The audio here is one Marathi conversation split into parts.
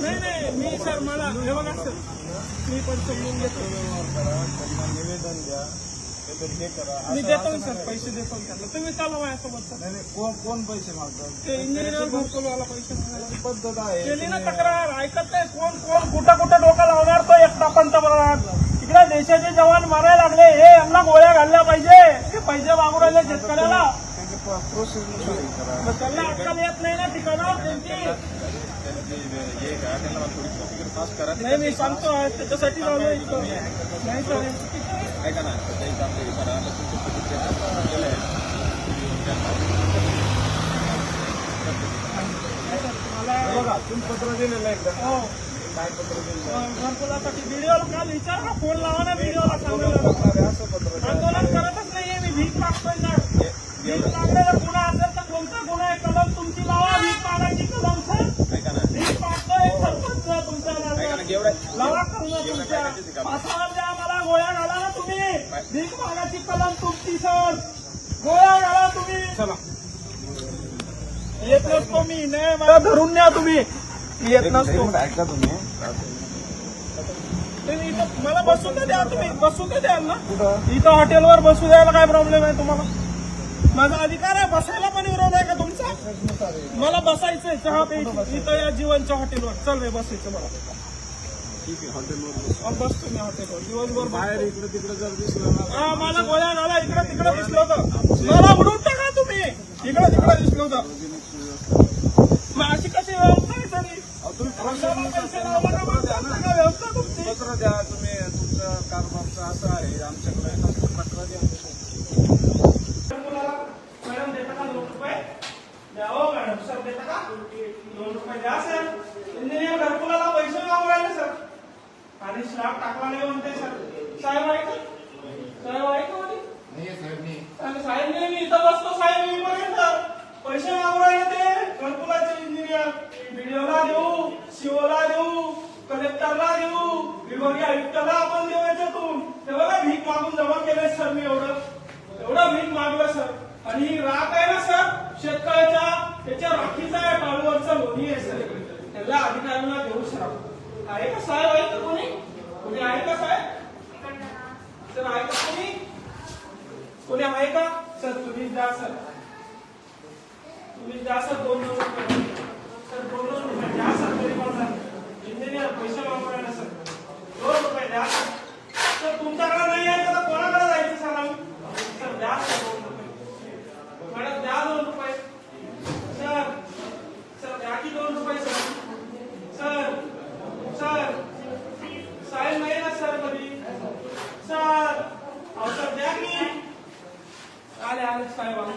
नाही नाही मी सर मला हे बघा सर. मी पण समजून घेतो. त्यांना निवेदन द्या काहीतरी हे करा मी असं- देतो ना असं सर नाही. पैसे देतो ना त्यांना. तुम्ही माझ्यासोबत सर. नाही नाही कोण कोण पैसे मागतात? ते इंजिनियर पैसे मागायला. त्याची पद्धत आहे. केली ना तुम्ही- तक्रार ऐकत नाही कोण कोण कुठं कुठं डोकं लावणार तो एकटा पंतप्रधान इकडे देशाचे जवान मारायला लागले. हे यांना गोळ्या घालल्या पाहिजे. हे पैसे मागू राहिले शेतकऱ्याला. त्यांची प्रोसेस नुसार करा. मग त्यांना अक्कल येत नाही ना ठिकाणावर त्यांची. थोडी प्रोसिजर करा नाही मी सांगतो त्याच्यासाठी इथं नाही सर ऐका ना हे करा आता तुमचं प्रतिक्रिया केलं आहे. मला बघा तुम्ही पत्र दिलेलं आहे एकदा हो काय पत्र दिलेलं आहे? घरकुलासाठी व्हिडिओला काल विचार ना फोन लावा ना व्हिडिओला सांगायला करणारे असं पत्र द्या. आंदोलन करतच नाहीये मी भीक मागतोय ना भीक मागण्याचा गुन्हा असेल तर कोणता गुन्हा आहे कलम तुमची लावा भीक मागायची कलम सर ऐका ना भीक मागतोय सरपंच तुमच्या ऐका ना नावावर. एवढ्या लावा कलम तुमच्या पासावर द्या मला गोळ्या घाला ना तुम्ही भीक मागायची कलम तुमची सर गोळ्या घाला तुम्ही चला येत नसतो मी नाही मला धरून न्या तुम्ही येत एक नसतो ऐका तुम्ही इथं मला बसून तर द्या तुम्ही बसून तर द्याल ना इथं हॉटेलवर बसू द्यायला काय प्रॉब्लेम आहे तुम्हाला माझा अधिकार आहे बसायला पण विरोध आहे का तुमचा मला बसायचंय चहा प्यायची. इथं या जीवनच्या हॉटेलवर. चल रे बसायचं मला. ठीक आहे हॉटेलवर अहो, बसतो मी हॉटेलवर दिवसभर बाहेर बसतो. इकडे तिकडे जर दिसलं ना हा मला गोळ्या घाला इकडे तिकडे दिसलं होतं. मला उडून टाका तुम्ही. इकडे तिकडे दिसलं होतं. मग अशी कशी व्यवस्था आहे तरी अहो, तुम्ही प्रोसेस पैसे लावला का मग सांगा व्यवस्था तुमची. पत्र द्या तुम्ही तुमचं कारभारचं असं आहे आमच्याकडे पत्र द्या मॅडम देता का दोन रुपये द्या हो मॅडम सर देता का दोन रुपये द्या सर इंजिनियर घरकुलाला पैसे मागू राहिले सर आणि नाही म्हणते सर साहेब आहे का साहेब आहे का साहेब नाही मी इथं बसतो साहेब मी पर्यंत पैसे मागू राहिले ते घरकुलाचे इंजिनियर व्हिडिओला देऊ सीओला देऊ कलेक्टरला देऊ विभागीय आयुक्ताला आपण देऊ याच्यातून ते बघा भीक मागून जमा केलंय सर मी एवढं. एवढं भीक मागलं सर. आणि ही राख आहे ना सर शेतकऱ्याच्या त्याच्या राखीचा आहे टाळूवरचा लोणी आहे सर. त्याला अधिकाऱ्यांना देऊ सर. आहे का साहेब? आहे का कोणी? कोणी आहे का साहेब? सर आहे का कोणी? कोणी आहे का? सर तुम्ही द्या सर. तुम्ही द्या सर दोन दोन रुपये. सर दोन दोन रुपये द्या सर तरी पण सर. इंजिनियर पैसे वापरायला सर. दोन रुपये द्या सर. सर तुमच्याकडे नाही आहे तर कोणाकडे जायचं सर आम्ही सर द्या सर दोन रुपये मॅडम द्या दोन रुपये सर सर द्या की दोन रुपये सर सर सर साहेब नाही ना सर कधी सर अहो सर द्या की आले आले साहेब आले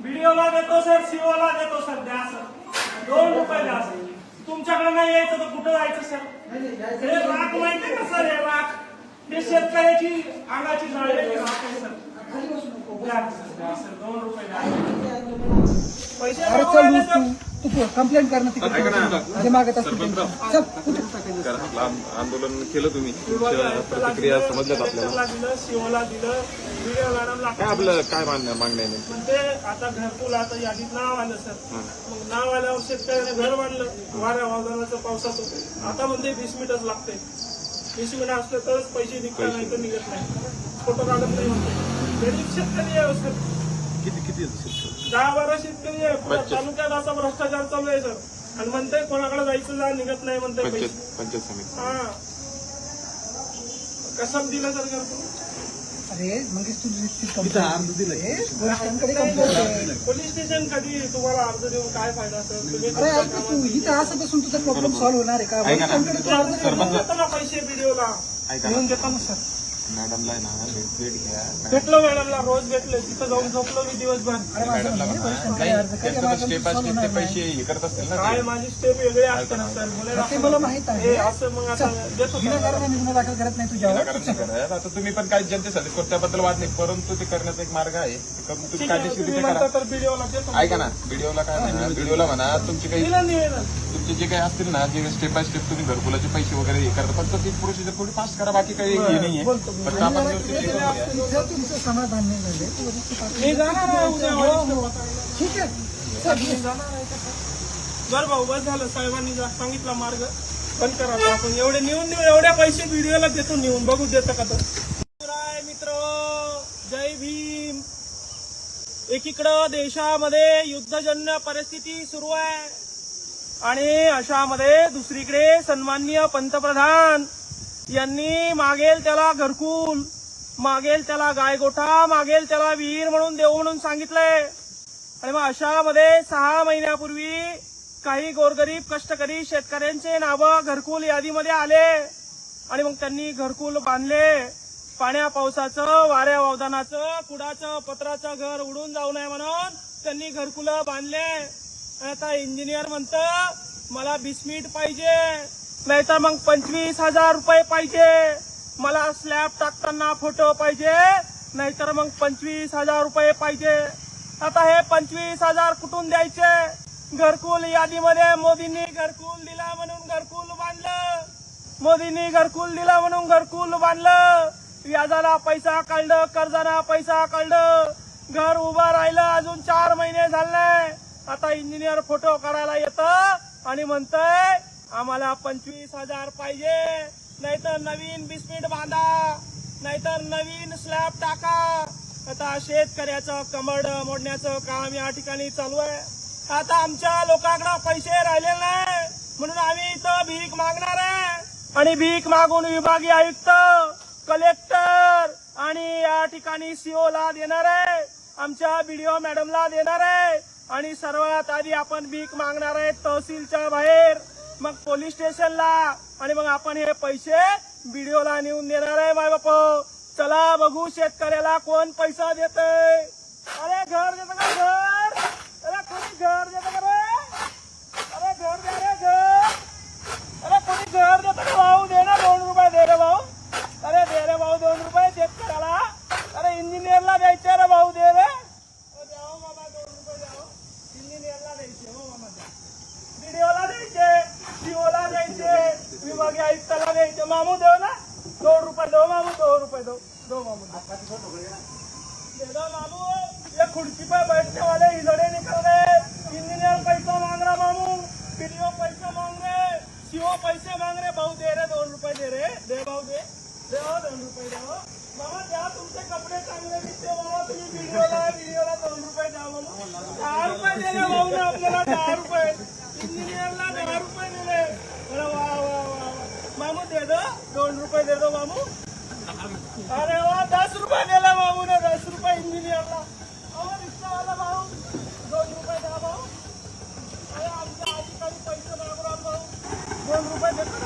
व्हिडिओला देतो सर सीओला देतो सर द्या सर. दोन रुपये द्या सर. तुमच्याकडे नाही यायचं तर कुठं जायचं सर? हे राख माहिती का सर हे राख हे शेतकऱ्याची अंगाची जाळलेली राख आहे सर द्या सर. द्या सर दोन रुपये द्या पैसे कंप्लेंट कर ना तिकडे. जे मागत असतील कारण आंदोलन केलं तुम्ही. प्रतिक्रिया दिलं, समजल्यात आपल्याला. कलेक्टरला दिलं व्हिडिओ मॅडमला काय आपलं काय मान्य मागण्या आहे म्हणते आता घरकुल आता यादीत नाव आलं सर. मग नाव आल्यावर शेतकऱ्याने घर बांधलं. वाऱ्या वादळाचं पावसाचं. आता म्हणते वीस मिनिटच लागते वीस मिनिट असलं तरच पैसे निघतात नाही तर निघत नाही. फोटो काढत नाही म्हणते. गरीब शेतकरी आहे सर. किती किती? दहा बारा शेतकरी आहे. पुऱ्या. तालुक्यात असा भ्रष्टाचार चालू आहे सर. आणि म्हणते कोणाकडे जायचं जा निघत नाही म्हणते पंचायत पैसे. पंचायत समिती. हा. कसं दिलं सर घरकुल अरे मंगेश तू वरिष्ठांकडे आहे. पोलीस स्टेशन कधी तुम्हाला अर्ज देऊन काय फायदा सर? तुम्ही अरे ऐक ना तू इथं असं बसून तुझा प्रॉब्लेम सॉल्व्ह होणार आहे का? ऐका ना. वरिष्ठांकडे तू अर्ज कर. घेऊन देतो ना पैसे व्हिडिओला. ऐका घेऊन देतो ना सर. मॅडमला आहे ना भेट भेट घ्या. भेटलो मॅडमला रोज भेटलो तिथं जाऊन झोपलो मी दिवसभर. मॅडमला म्हणा काही त्यांचं स्टेप बाय स्टेप ते. पैसे हे करत असतील ना काय ते. माझी स्टेप वेगळी असते ना सर. मला ते मला माहीत आहे. हे असं मग आता देतो विनाकारण मी गुन्हा दाखल करत नाही तुझ्यावर. विनाकारण नाही करत. आता तुम्ही पण काही जनतेसाठी करतो त्याबद्दल वाद नाही. परंतु ते करण्याचा एक मार्ग आहे. ते करून तुम्ही ठीक आहे कायदेशीर तुम्ही रित्या म्हणता करा तर व्हिडिओला देतो ऐका ना व्हिडिओला काय म्हणा व्हिडिओला म्हणा तुमची काही दिलं निवेदन तुमचे जे काही असतील ना जे स्टेप बाय स्टेप तुम्ही घरकुलाचे पैसे वगैरे हे करता फक्त ती प्रोसिजर थोडी फास्ट करा बाकी काही हे नाहीये. फक्त आपण व्यवस्थित हे करूया. तुमचं समाधान नाही झाले मी जाणार आहे उद्या वरिष्ठ पातळीला. ठीक आहे बर भाऊ बस झालं साहेबांनी जा- सांगितला मार्ग बंद करा आता आपण एवढे नेऊन एवढ्या पैसे व्हिडिओला देतो नेऊन बघू देतं का तर मित्र जय भीम एकीकडं देशामध्ये युद्धजन्य परिस्थिती सुरू आहे आणि अशामध्ये दुसरीकडे सन्माननीय पंतप्रधान यांनी मागेल त्याला घरकुल मागेल त्याला गायगोठा मागेल त्याला विहीर म्हणून देऊ म्हणून सांगितलंय. आणि मग अशामध्ये सहा महिन्यापूर्वी काही गोरगरीब कष्टकरी शेतकऱ्यांचे नावं घरकुल यादीमध्ये आले. आणि मग त्यांनी घरकुल बांधले. पाण्या पावसाचं वाऱ्या वावदानाचं कुडाचं पत्राचं घर उडून जाऊ नये म्हणून त्यांनी घरकुलं बांधले. आता इंजिनियर म्हणतं मला बिस्मिट पाहिजे. नाहीतर मग पंचवीस हजार रुपये पाहिजे. मला स्लॅब टाकताना फोटो पाहिजे. नाहीतर मग पंचवीस हजार रुपये पाहिजे. आता हे पंचवीस हजार कुठून द्यायचे? घरकुल यादीमध्ये मोदींनी घरकुल दिला म्हणून घरकुल बांधलं. मोदींनी घरकुल दिला म्हणून घरकुल बांधलं. व्याजाला पैसा काढलं कर्जाला पैसा काढलं. घर उभं राहिलं अजून चार महिने झाले. आता इंजिनियर फोटो काढायला येतं आणि म्हणतंय आम्हाला पंचवीस हजार पाहिजे. नाहीतर नवीन बिस्मिट बांधा. नाहीतर नवीन स्लॅब टाका. आता शेतकऱ्याचं कमड मोडण्याचं काम या ठिकाणी चालू आहे. आता आमच्या लोकांकडे पैसे राहिलेले नाही. म्हणून आम्ही इथं भीक मागणार आहे. आणि भीक मागून विभागीय आयुक्त कलेक्टर आणि या ठिकाणी सीओ ला देणार आहे. आमच्या बीडीओ मॅडमला देणार आहे. आणि सर्वात आधी आपण भीक मागणार आहे तहसीलच्या बाहेर. मग पोलीस स्टेशनला. आणि मग आपण हे पैसे बीडीओला नेऊन देणार आहे माय बाप. चला बघू शेतकऱ्याला कोण पैसा देतय. अरे घर देत का घर अरे कोणी घर देतं का रे अरे घर दे रे घर अरे कोणी घर देतं का भाऊ दे ना दोन रुपये दे रे भाऊ अरे दे रे भाऊ दोन रुपये शेतकऱ्याला अरे इंजिनियरला द्यायचे रे भाऊ दे रे अरे द्यावं बाबा दोन रुपये द्यावं इंजिनियरला द्यायचे हो मामा द्या व्हिडिओला द्यायचे सीओला द्यायचे विभागीय आयुक्ताला द्यायचे. मामू देव ना? दोन रुपये दो मामू दो रुपये दो दो मामू दे दो मामू ये खुर्ची पे बैठने वाले इधरे निकल रहे इंजीनियर पैसा मांग रहा मामू. पीडीओ पैसा मांग रहे. सीओ पैसे मांग रहे. भाऊ दे रहे दोन रुपये दे रहे. दे भाऊ दे. दे दोन रुपये दे मामा द्या तुमचे कपडे चांगले दिसते बाबा तुम्ही व्हिडिओला व्हिडिओला दोन रुपये द्या मामा. दहा रुपये दे रे भाऊ आपल्याला दहा रुपये. इंजिनियरला दहा रुपये दे दोन रुपये दे दो मामू अरे वा दस रुपये दिला मामू ने दस रुपये इंजिनियरला अहो रिक्षा वाला भाऊ दोन रुपये द्या भाऊ अरे आमच्या आजीकडे पैसे मागू भाऊ दोन रुपये देतो